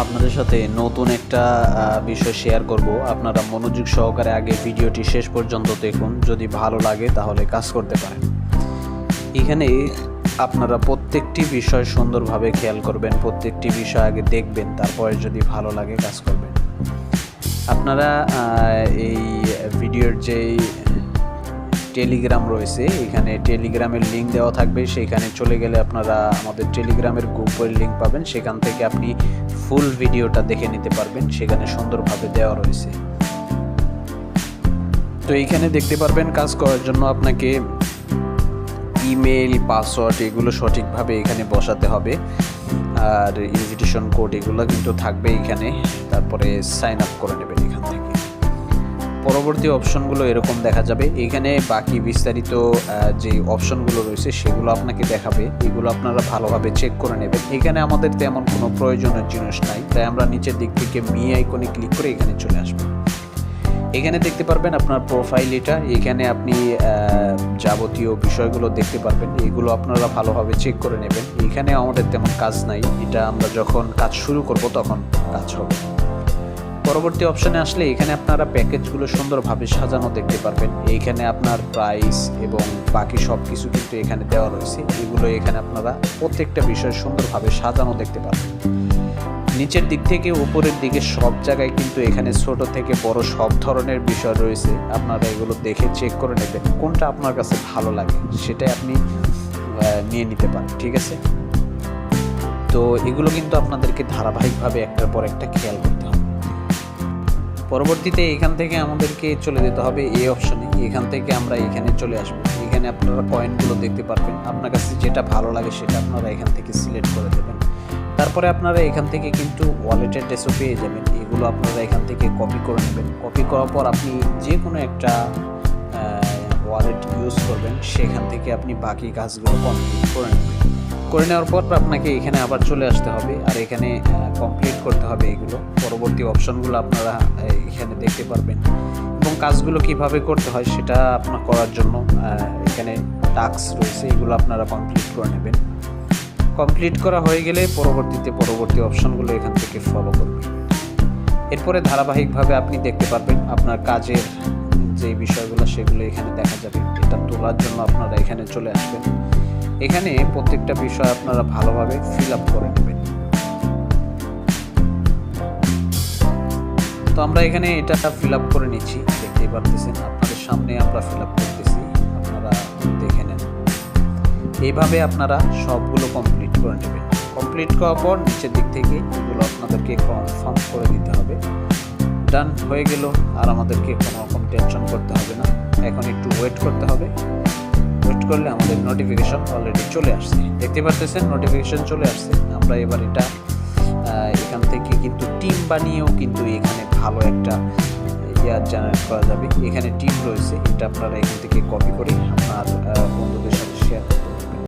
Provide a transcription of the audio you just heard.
আপনাদের সাথে নতুন একটা বিষয় শেয়ার করব। আপনারা মনোযোগ সহকারে আগে ভিডিওটি শেষ পর্যন্ত দেখুন। যদি ভালো লাগে তাহলে কাজ করতে পারেন। এখানে আপনারা প্রত্যেকটি বিষয় সুন্দরভাবে খেয়াল করবেন, প্রত্যেকটি বিষয় আগে দেখবেন, তারপরে যদি ভালো লাগে কাজ করবেন। আপনারা এই ভিডিওর যেই টেলিগ্রাম রয়েছে। এখানে টেলিগ্রামের লিঙ্ক দেওয়া থাকবে। সেখানে চলে গেলে আপনারা আমাদের টেলিগ্রামের গ্রুপের লিঙ্ক পাবেন। সেখান থেকে আপনি ফুল ভিডিওটা দেখে নিতে পারবেন। সেখানে সুন্দরভাবে দেওয়া রয়েছে। তো এইখানে দেখতে পারবেন কাজ করার জন্য আপনাকে ইমেল পাসওয়ার্ড এগুলো সঠিকভাবে এখানে বসাতে হবে। আর ইনভিটেশন কোড এগুলো কিন্তু থাকবে এখানে। তারপরে সাইন আপ করে নেবেন এখান থেকে। পরবর্তী অপশনগুলো এরকম দেখা যাবে। এখানে বাকি বিস্তারিত যে অপশনগুলো রয়েছে সেগুলো আপনাকে দেখাবে। এগুলো আপনারা ভালোভাবে চেক করে নেবেন। এখানে আমাদের তেমন কোনো প্রয়োজনের জিনিস নাই। তাই আমরা নিচের দিক থেকে মি আইকনে ক্লিক করে এখানে চলে আসব। এখানে দেখতে পারবেন আপনার প্রোফাইল এটা এখানে আপনি যাবতীয় বিষয়গুলো দেখতে পারবেন। এগুলো আপনারা ভালোভাবে চেক করে নেবেন। এখানে আমাদের তেমন কাজ নাই। এটা আমরা যখন কাজ শুরু করব তখন কাজ হবে। পরবর্তী অপশনে আসলে এখানে আপনারা প্যাকেজগুলো সুন্দরভাবে সাজানো দেখতে পারবেন। এইখানে আপনার প্রাইস এবং বাকি সব কিছু কিন্তু এখানে দেওয়া রয়েছে। এগুলো এখানে আপনারা প্রত্যেকটা বিষয় সুন্দরভাবে সাজানো দেখতে পারবেন। নিচের দিক থেকে উপরের দিকে সব জায়গায় কিন্তু এখানে ছোট থেকে বড় সব ধরনের বিষয় রয়েছে। আপনারা এগুলো দেখে চেক করে নেবেন, কোনটা আপনার কাছে ভালো লাগে, সেটাই আপনি নিয়ে নিতে পারেন, ঠিক আছে? তো এগুলো কিন্তু আপনাদেরকে ধারাবাহিকভাবে একটার পর একটা খেয়াল করতে পরবর্তীতে এখান থেকে আমাদেরকে চলে যেতে হবে এই অপশনে এখান থেকে আমরা এখানে চলে আসব। এখানে আপনারা কয়েনগুলো দেখতে পারবেন। আপনার কাছে যেটা ভালো লাগে সেটা আপনারা এখান থেকে সিলেক্ট করে দেবেন। তারপরে আপনারা এখান থেকে কিন্তু ওয়ালেটের ড্রেসও পেয়ে যাবেন। এগুলো আপনারা এখান থেকে কপি করে নেবেন। কপি করার পর আপনি যে কোনো একটা ওয়ালেট ইউজ করবেন, সেখান থেকে আপনি বাকি কাজগুলো কমপ্লিট করে নেবেন। করে নেওয়ার পর আপনাকে এখানে আবার চলে আসতে হবে আর এখানে কমপ্লিট করতে হবে এগুলো। পরবর্তী অপশনগুলো আপনারা এখানে দেখতে পারবেন। এবং কাজগুলো কীভাবে করতে হয় সেটা আপনার করার জন্য এখানে টাস্ক রয়েছে, এগুলো আপনারা কমপ্লিট করে নেবেন। কমপ্লিট করা হয়ে গেলে পরবর্তীতে পরবর্তী অপশনগুলো এখান থেকে ফলো করবেন। এরপরে ধারাবাহিকভাবে আপনি দেখতে পারবেন আপনার কাজের যে বিষয়গুলো সেগুলো এখানে দেখা যাবে, এটা তোলার জন্য আপনারা এখানে চলে আসবেন। এখানে প্রত্যেকটা বিষয় আপনারা ভালোভাবে ফিল আপ করে নেবেন। তো আমরা এখানে এটা ফিল আপ করে নিচ্ছি, দেখতেই পারতেছেন, আপনাদের সামনে আমরা ফিল আপ করতেছি, আপনারা দেখে নেন। এইভাবে আপনারা সবগুলো কমপ্লিট করে নেবেন। কমপ্লিট করার পর নিচের দিক থেকে এগুলো আপনাদেরকে কনফার্ম করে দিতে হবে। ডান হয়ে গেল, আর আমাদেরকে কোনো রকম টেনশন করতে হবে না। এখন একটু ওয়েট করতে হবে। ওয়েট করলে আমাদের নোটিফিকেশন অলরেডি চলে আসছে। দেখতে পারতেছেন নোটিফিকেশন চলে আসছে। আমরা এবার এটা এখান থেকে কিন্তু টিম বানিয়েও কিন্তু এখানে ভালো একটা ইয়ার জেনারেট করা যাবে। এখানে টিম রয়েছে, এটা আপনারা এখান থেকে কপি করে আপনার বন্ধুদের সাথে শেয়ার করতে